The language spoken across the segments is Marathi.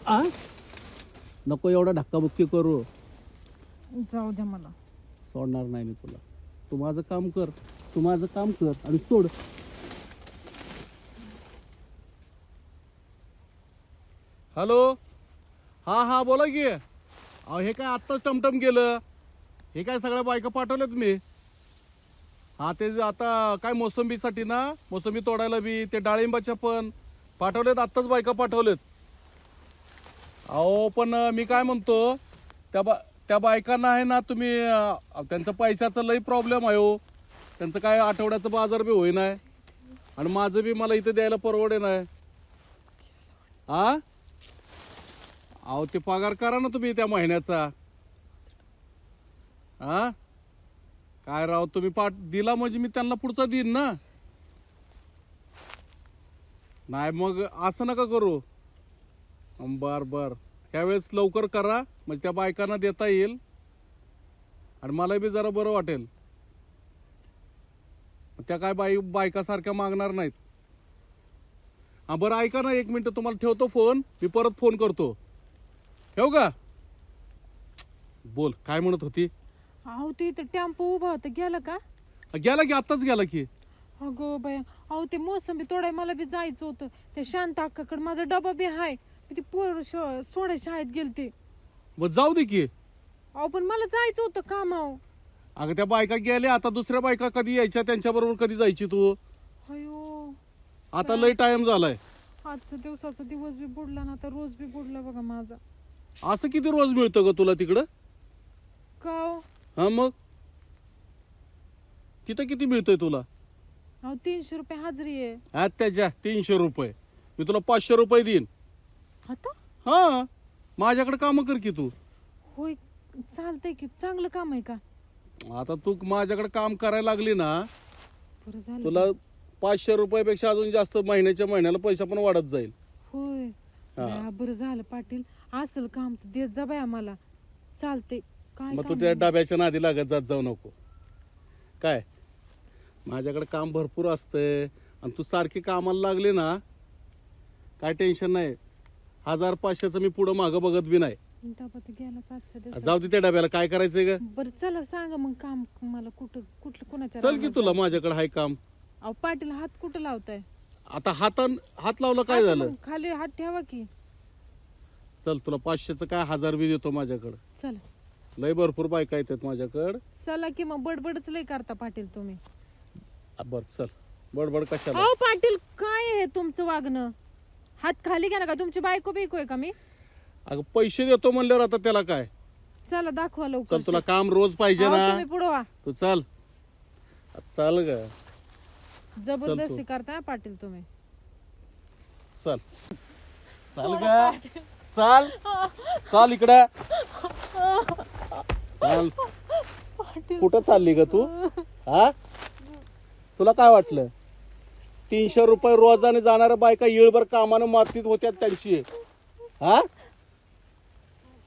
आ? नको एवढा धक्काबुक्की करू. जाऊ द्या मला. सोडणार नाही मी तुला. तू माझं काम कर. तू माझं काम कर आणि सोड. हॅलो? हा हा बोला की. अहो हे काय आत्ताच टमटम गेलं हे काय सगळ्या बायका पाठवल्यात मी? हा ते जे आता काय मोसंबीसाठी ना? मोसंबी तोडायला बी ते डाळिंबाच्या पण. पाठवलेत आत्ताच बायका पाठवलेत. अहो पण मी काय म्हणतो त्या बा त्या बायकांना आहे ना तुम्ही त्यांचं त्यांचा पैशाचा लई प्रॉब्लेम आहे हो. त्यांचं काय आठवड्याचं बाजार बी होईना आणि माझं बी मला इथं द्यायला परवडे नाही आ? अहो ते पगार करा ना तुम्ही त्या महिन्याचा. हा काय राव तुम्ही पाठ दिला म्हणजे मी त्यांना पुढचा देईन ना? नाही मग असं नका करू. बर बर. त्यावेळेस लवकर करा म्हणजे त्या बायकांना देता येईल. आणि मला बी जरा बरं वाटेल. त्या काय बाई बायकासारख्या मागणार नाहीत. हा बरं ऐका ना एक मिनिट तुम्हाला ठेवतो फोन. मी परत फोन करतो. ठेवू का? बोल काय म्हणत होती? अहो ते इथं टेम्पो उभा होता. गेला का? गेला की आत्ताच गेला की. अगं बाया अहो ते मोसंबी तोडाय मला बी जायचं होतं. त्या शांत अक्काकडे माझा डबा बी हाय. ती पोर सोडा शाळेत गेलते. मग जाऊ दे की. अहो पण मला जायचं होतं कामाव अगं त्या बायका गेल्या आता दुसऱ्या बायका कधी यायच्या त्यांच्या बरोबर कधी जायची तू? अयो. आता लय टाइम झालाय. आजचा दिवसाचा दिवस बी बुडला ना तर रोज बी बुडला बघा माझा. असं किती रोज मिळतं ग तुला तिकडं? का हो? हा मग? तिथं किती मिळतंय तुला? अहो तीनशे रुपये हाजरी आहे. आज त्याच्या तीनशे रुपये. मी तुला पाचशे रुपये देईन. आता? हा माझ्याकडे काम कर की तू. होय चालतंय की. चांगलं काम आहे का? आता तू माझ्याकडे काम करायला लागली ना बरं झालं तुला पाचशे रुपयापेक्षा अजून जास्त महिन्याच्या महिन्याला पैसा पण वाढत जाईल. होय. हा. बरं झालं पाटील. असल काम तर देत जा बाय आम्हाला. चालते काय मग तू काम त्या आहे? डब्याच्या नादी लागत जात जाऊ नको. काय? माझ्याकडे काम भरपूर असतंय. आणि तू सारखी कामाला लागली ना काय टेन्शन नाही. हजार पाचशेचं मी पुढं मागं बघत बी नाही. डबा तर गेलाच आजच्या दिवसात. जाऊ दे त्या डब्याला काय करायचंय ग? बरं चला सांगा मग काम मला कुठं कुठलं कुणाच्या चल की रानात तुला? माझ्याकडे हाय काम. अहो पाटील हात कुठं लावताय? आता हातान हात लावला काय हात झालं? मग खाली हात ठेवा की. चल तुला पाचशेचं काय हजार बी देतो माझ्याकडं. चला. लय भरपूर बायका येतात माझ्याकडं. चला की मग बडबडच लय करता पाटील तुम्ही. आ, बर चल. बडबड कशाला? अहो पाटील काय आहे तुमचं वागणं? हात खाली घ्या ना का? तुमची बायको बिको आहे का मी? अगं पैसे देतो म्हणल्यावर आता त्याला काय? चला दाखवा लवकर. चल तुला काम रोज पाहिजे अहो, ना. तुम्ही पुढं व्हा. तू चल. चल ग. जबरदस्ती करताय हा पाटील तुम्ही. चल. चल ग. चल. चल इकडे. चल. कुठं चालली ग तू? हा? तुला काय वाटलं? तीनशे रुपये रोजाने जाणाऱ्या बायका येळभर कामानं मातीत होत्या त्यांची. हा?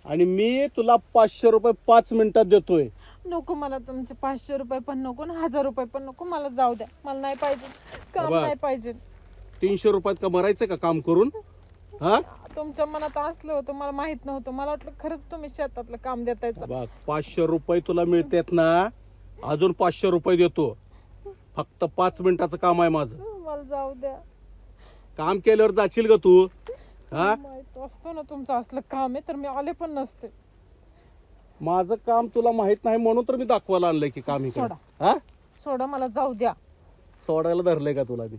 आणि मी तुला पाचशे रुपये पाच मिनिटात देतोय. नको मला तुमचे पाचशे रुपये पण नको ना हजार रुपये पण नको. मला जाऊ द्या. मला नाही पाहिजे. काम. नाही पाहिजे. तीनशे रुपयात का मरायचं का काम करून? हा? तुमच्या मनात असलं होतं मला माहीत नव्हतं. मला वाटलं खरंच तुम्ही शेतातलं काम देताय बघ पाचशे रुपये तुला मिळतात ना? अजून पाचशे रुपये देतो. फक्त पाच मिनिटाचं काम आहे माझं. मला जाऊ द्या. काम केल्यावर जाशील ग तू? हा? माहीत असतो ना तुमचं असलं काम आहे तर मी आले पण नसते. माझं काम तुला माहीत नाही म्हणून तर मी दाखवायला आणलंय की काम इकडे. सोडा. हा? सोडा मला जाऊ द्या. सोडायला धरलंय का तुला मी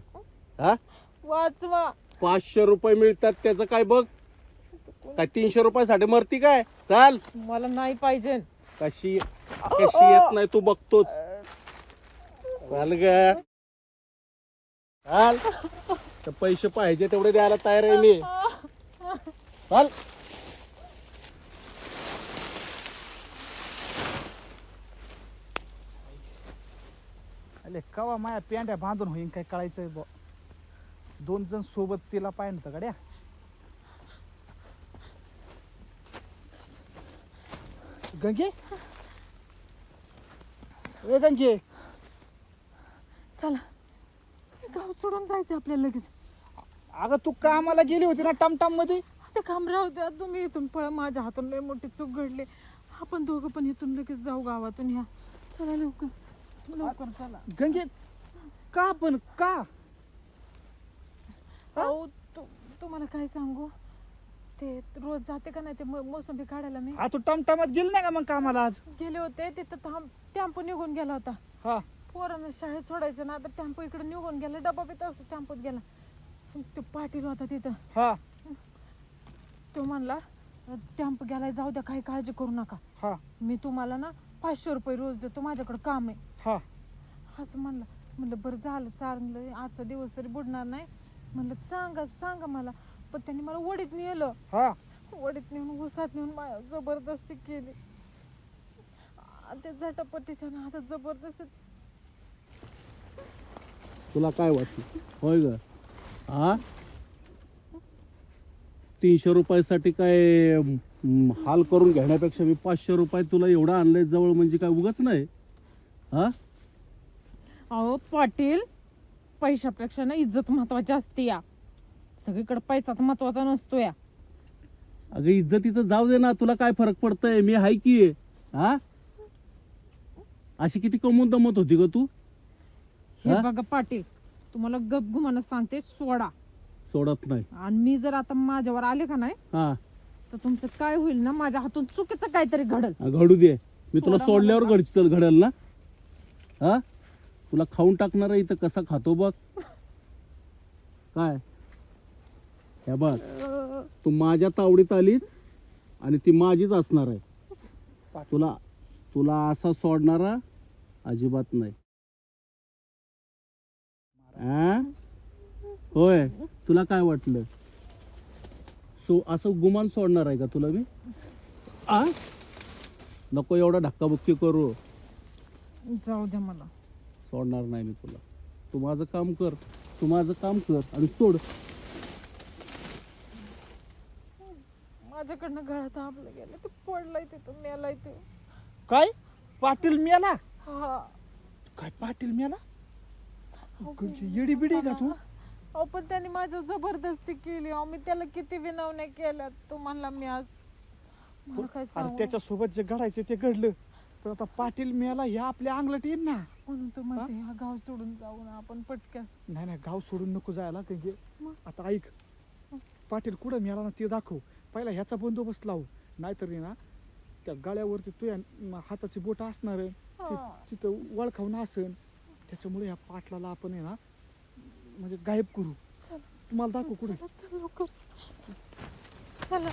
हा? वाचवा. पाचशे रुपये मिळतात त्याचं काय बघ. काय तीनशे रुपयासाठी मरती काय? चाल. मला नाही पाहिजे. कशी कशी येत नाही तू बघतोच. चाल ग. चाल. तर पैसे पाहिजे तेवढे द्यायला तयार आहे मी. चाल. अरे कवा माया पेंड्या बांधून होईन काय कळायचं बुवा. दोन जण सोबत तिला पाहिजे होतं गड्या गंगे? ए गंगे. चला. सोडून जायचं आपल्याला लगेच? अगं तू कामाला गेली होती ना टमटममध्ये ते काम राहू द्या तुम्ही इथून पळा. माझ्या हातून लय मोठी चूक घडली. आपण दोघं पण इथून लगेच जाऊ गावातून ह्या चला लवकर. लवकर चला. गंगे का पण का? अहो तू तुम्हाला काय सांगू? ते रोज जाते का नाही ते मो- मोसंबी काढायला मी? हा तू टमटमात गेली नाही का मग कामाला आज? गेले होते तिथं थांब टेम्पो निघून गेला होता. हा. पोरांना शाळेत सोडायचं ना आता टेम्पो इकडे निघून गेला डबा बी तसं टेम्पोत गेला. तो पाटील होता तिथं. हा. तो म्हणला टेम्पो गेलाय जाऊ द्या काही काळजी करू नका. हा. मी तुम्हाला ना पाचशे रुपये रोज देतो माझ्याकडे काम आहे. हा. असं म्हणलं. म्हणलं बरं झालं चांगलं आजचा दिवस तरी बुडणार नाही. म्हणलं सांगा सांगा मला. पण त्यांनी मला वडीत नेलं. हा. वडीत नेऊन उसात नेऊन जबरदस्ती केली. आ, त्या झटापटीच्या नादात जबरदस्ती तुला काय वाटतं? होय ग. हा तीनशे रुपयासाठी काय म, हाल करून घेण्यापेक्षा मी पाचशे रुपये तुला एवढं आणलंय जवळ म्हणजे काय उगाच नाही? हा अहो पाटील पैशापेक्षा ना इज्जत महत्वाची असते या. सगळीकडे पैसाच महत्त्वाचा नसतो या. अगं इज्जतीचं जाऊ दे ना तुला काय फरक पडतंय? मी हाय की हा अशी किती कमवून दमत होती ग तू? हे हा? बघा पाटील तुम्हाला गपगुमानं सांगते सोडा. सोडत नाही. आणि मी जर आता माझ्यावर आले का नाही हा. तर तुमचं काय होईल ना माझ्या हातून चुकीचं काहीतरी घडल. घडू दे. मी तुला सोडा सोडल्यावर. घडची चल घडेल ना. हा? तुला खाऊन टाकणार आहे इथं कसा खातो बघ. काय? हे बघ. तू माझ्या तावडीत आलीच आणि ती माझीच असणार आहे. तुला तुला असा सोडणारा अजिबात नाही. आ? होय तुला काय वाटलं? सो असं गुमान सोडणार आहे का तुला मी? आ? नको एवढा धक्काबुक्की करू. जाऊ द्या मला. सोडणार नाही मी तुला. तू माझं काम कर तू माझं काम कर आणि सोड. माझ्याकडनं गळ्यात आपलं गेलं ते पडलाय तिथं मेलाय ते. काय? पाटील मेला? हा. काय पाटील मेला? येडी बिडी का तू? अहो पण त्यांनी माझ्यावर जबरदस्ती केली. अहो मी त्याला किती विनवण्या केल्या तो म्हणला मी आज मला काय अरे सांगू त्याच्या सोबत जे घडायचे ते घडलं. पण आता पाटील मेला हे आपल्या अंगलट येईल ना. म्हणून तो म्हणते हा? गाव सोडून जाऊ ना आपण पटक्यास. नाही नाही गाव सोडून नको जायला गंगे मग? आता ऐक. पाटील कुठं मेला ना ते दाखव. पहिला ह्याचा बंदोबस्त लावू. नाहीतर आहे ना त्या गळ्यावरती तुझ्या म, हाताची बोट असणार आहे. ति- हा. तिथं वळखावून असन. त्याच्यामुळे ह्या पाटलाला आपण आहे ना म्हणजे गायब करू. चला. तुम्हाला दाखवू कुठे? चला चला लवकर. चला.